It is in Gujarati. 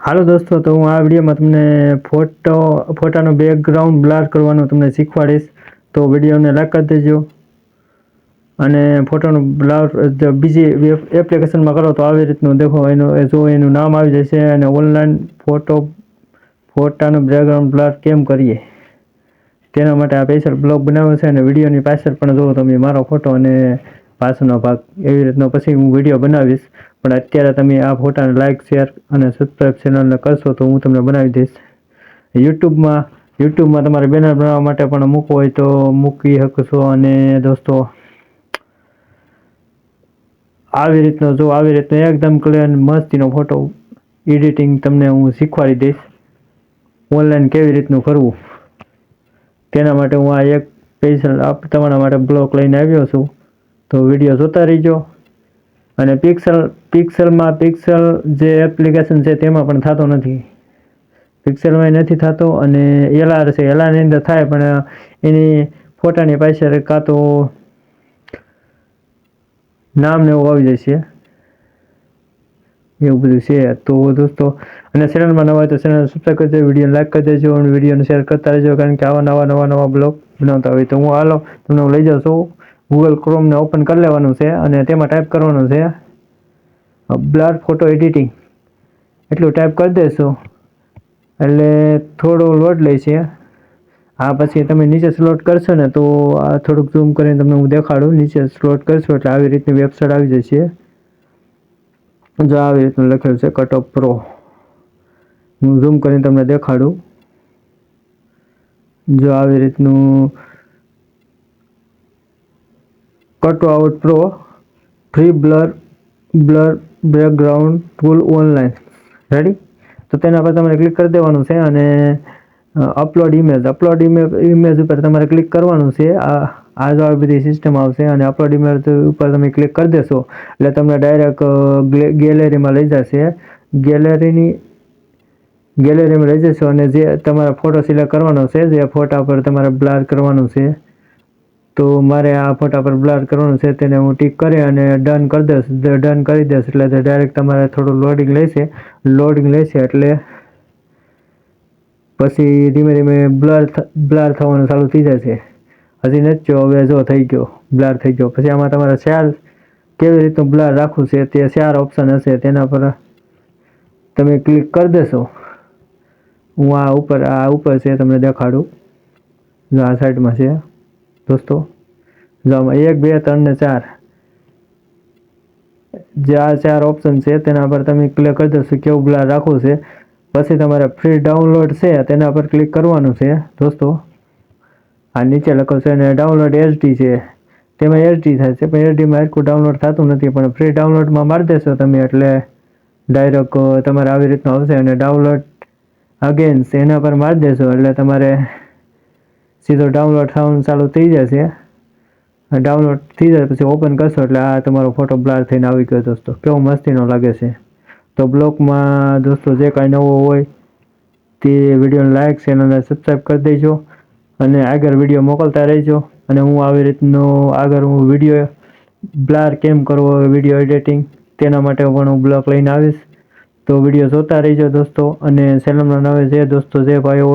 હાલો દોસ્તો, તો હું આ વિડીયોમાં તમને ફોટો, ફોટાનો બેકગ્રાઉન્ડ બ્લર કરવાનું તમને શીખવાડીશ. તો વિડીયોને લાઈક કરી દેજો. અને ફોટોનું બ્લર બીજી એપ્લિકેશનમાં કરો તો આવી રીતનું દેખો, એનું જો એનું નામ આવી જશે અને ઓનલાઈન ફોટો ફોટાનું બેકગ્રાઉન્ડ બ્લર કેમ કરીએ? તેના માટે આ સ્પેશિયલ બ્લોગ બનાવ્યો છે અને વિડીયોની પાછળ પણ જુઓ તમે મારો ફોટો અને પાછળનો ભાગ એવી રીતનો પછી હું વીડિયો બનાવીશ. પણ અત્યારે તમે આ ફોટાને લાઇક શેર અને સબસ્ક્રાઈબ ચેનલને કરશો તો હું તમને બનાવી દઈશ. યુટ્યુબમાં યુટ્યુબમાં તમારે બેનર બનાવવા માટે પણ મૂકવો હોય તો મૂકી શકશો અને દોસ્તો, આવી રીતનો જો આવી રીતનો એકદમ ક્લિયર મસ્તીનો ફોટો એડિટિંગ તમને હું શીખવાડી દઈશ. ઓનલાઈન કેવી રીતનું કરવું? તેના માટે હું આ એક સ્પેશિયલ તમારા માટે બ્લોક લઈને આવ્યો છું. તો વીડિયો જોતા રહીજો. અને પિક્સલ પિક્સલમાં પિક્સલ જે એપ્લિકેશન છે તેમાં પણ થતો નથી. પિક્સલમાં નથી થતો અને એલઆર છે એલઆરની અંદર થાય પણ એની ફોટાની પાછળ કાં તો નામ ને એવું આવી જશે એવું બધું છે. તો દોસ્તો, અને ચેનલમાં નવા હોય તો ચેનલ સબસ્ક્રાઈબ કરી વીડિયો લાઈક કરી દેજો અને વિડીયોને શેર કરતા રહેજો, કારણ કે આવા નવા નવા નવા બ્લોગ બનાવતા હોય તો હું હાલો તમને હું લઈ જાઉં છું. ગૂગલ ક્રોમને ઓપન કરી લેવાનું છે અને તેમાં ટાઈપ કરવાનું છે. બ્લર ફોટો એડિટિંગ એટલું ટાઈપ કરી દેશો. એટલે થોડો લોડ લે છે. આ પછી તમે નીચે સ્લોટ કરશો ને તો આ થોડુંક ઝૂમ કરીને તમને હું દેખાડું. નીચે સ્લોટ કરશો એટલે આવી રીતની વેબસાઇટ આવી જશે. જો આવી રીતનું લખેલું છે કટ ઓફ પ્રો હું ઝૂમ કરીને તમને દેખાડું. જો આવી રીતનું cut out pro free blur blur background tool online ready તો તેના પર તમારે ક્લિક કરી દેવાનું છે અને અપલોડ ઇમેજ અપલોડ ઇમેજ ઉપર તમારે ક્લિક કરવાનું છે. આ આ જો આવી બધી સિસ્ટમ આવશે અને અપલોડ ઇમેજ ઉપર તમે ક્લિક કરી દેશો. એટલે તમને ડાયરેક્ટ ગેલેરીમાં લઈ જશે. ગેલેરીની ગેલેરીમાં લઈ જશો અને જે તમારા ફોટો સિલેક્ટ કરવાનો છે, જે ફોટા પર તમારે બ્લર કરવાનું છે તો મારે આ ફોટા પર બ્લર કરવાનું છે, તેને હું ટીક કરી અને ડન કરી દઈશ. ડન કરી દઈશ એટલે ડાયરેક્ટ તમારે થોડું લોડિંગ લેશે. લોડિંગ લેશે એટલે પછી ધીમે ધીમે બ્લર બ્લર થવાનું ચાલુ થઈ જશે. હજી નથી જો હવે જો થઈ ગયો બ્લર થઈ ગયો. પછી આમાં તમારે શેર કેવી રીતનું બ્લર રાખવું છે તે શેર ઓપ્શન હશે. તેના પર તમે ક્લિક કરી દેશો. હું આ ઉપર આ ઉપર છે, તમને દેખાડું. આ સાઈડમાં છે. દોસ્તો, જો આમાં એક, બે, ત્રણ ને ચાર, જે આ ચાર ઓપ્શન છે, તેના પર તમે ક્લિક કરી દેશો, કેવું બ્લર રાખવું છે. પછી તમારે ફ્રી ડાઉનલોડ છે, તેના પર ક્લિક કરવાનું છે, દોસ્તો. આ નીચે લખો છે અને ડાઉનલોડ એચડી છે. તેમાં એચડી થાય છે, પણ એચડીમાં એટલું ડાઉનલોડ થતું નથી, પણ ફ્રી ડાઉનલોડમાં મારી દેશો તમે, એટલે ડાયરેક્ટ તમારે આવી રીતનું આવશે અને ડાઉનલોડ અગેન્સ્ટ એના પર મારી દેશો, એટલે તમારે સીધો ડાઉનલોડ થવાનું ચાલુ થઈ જશે. ડાઉનલોડ થઈ જાય પછી ઓપન કરશો એટલે આ તમારો ફોટો બ્લાર થઈને આવી ગયો દોસ્તો. કેવો મસ્તીનો લાગે છે. તો બ્લોગમાં દોસ્તો જે કાંઈ નવો હોય તે વિડીયોને લાઇક ચેનલને સબસ્ક્રાઈબ કરી દેજો. અને આગળ વીડિયો મોકલતા રહેજો. અને હું આવી રીતનો આગળ હું વીડિયો બ્લાર કેમ કરવો વીડિયો એડિટિંગ તેના માટે પણ હું બ્લોગ લઈને આવીશ. તો વીડિયો જોતા રહેજો દોસ્તો. અને ચેનલમાં નવે જે દોસ્તો જે ભાઈઓ